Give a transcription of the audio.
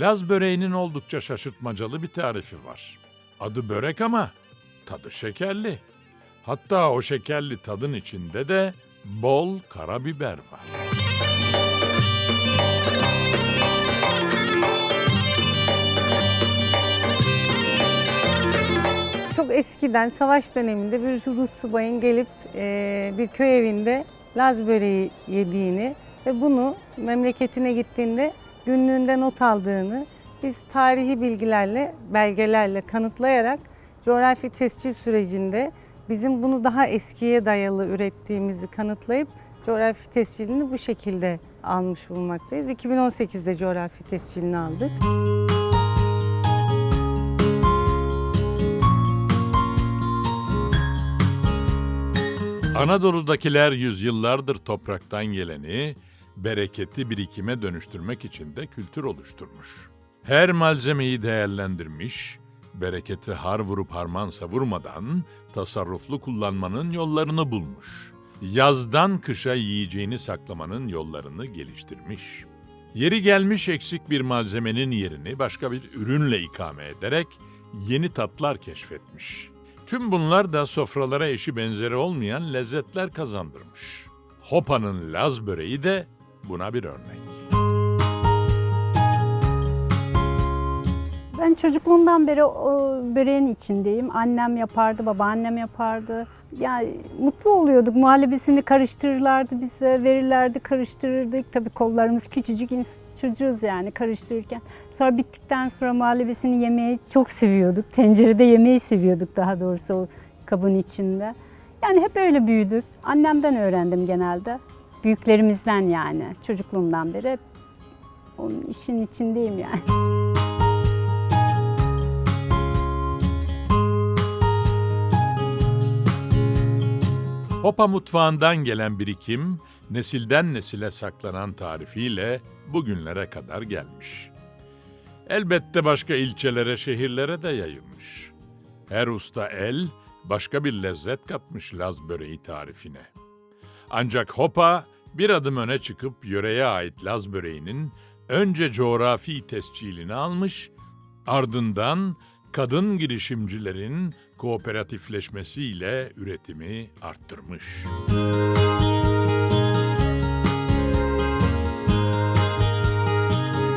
Laz böreğinin oldukça şaşırtmacalı bir tarifi var. Adı börek ama tadı şekerli. Hatta o şekerli tadın içinde de bol karabiber var. Çok eskiden savaş döneminde bir Rus subayın gelip e, bir köy evinde Laz böreği yediğini ve bunu memleketine gittiğinde günlüğünde not aldığını biz tarihi bilgilerle, belgelerle kanıtlayarak coğrafi tescil sürecinde bizim bunu daha eskiye dayalı ürettiğimizi kanıtlayıp coğrafi tescilini bu şekilde almış bulunmaktayız. 2018'de coğrafi tescilini aldık. Anadolu'dakiler yüzyıllardır topraktan geleni bereketi birikime dönüştürmek için de kültür oluşturmuş. Her malzemeyi değerlendirmiş, bereketi har vurup harman savurmadan tasarruflu kullanmanın yollarını bulmuş. Yazdan kışa yiyeceğini saklamanın yollarını geliştirmiş. Yeri gelmiş eksik bir malzemenin yerini başka bir ürünle ikame ederek yeni tatlar keşfetmiş. Tüm bunlar da sofralara eşi benzeri olmayan lezzetler kazandırmış. Hopa'nın Laz böreği de buna bir örnek. Ben çocukluğumdan beri böreğin içindeyim. Annem yapardı, babaannem yapardı. Yani mutlu oluyorduk. Muhallebisini karıştırırlardı bize, verirlerdi, karıştırırdık. Tabii kollarımız küçücük çocuğuz yani karıştırırken. Sonra bittikten sonra muhallebisini yemeyi çok seviyorduk. Tencerede yemeyi seviyorduk daha doğrusu o kabın içinde. Yani hep öyle büyüdük. Annemden öğrendim genelde. Büyüklerimizden yani çocukluğumdan beri onun işin içindeyim yani. Hopa mutfağından gelen birikim, nesilden nesile saklanan tarifiyle bugünlere kadar gelmiş. Elbette başka ilçelere, şehirlere de yayılmış. Her usta el başka bir lezzet katmış Laz böreği tarifine. Ancak Hopa bir adım öne çıkıp yöreye ait Laz böreğinin önce coğrafi tescilini almış, ardından kadın girişimcilerin kooperatifleşmesiyle üretimi arttırmış.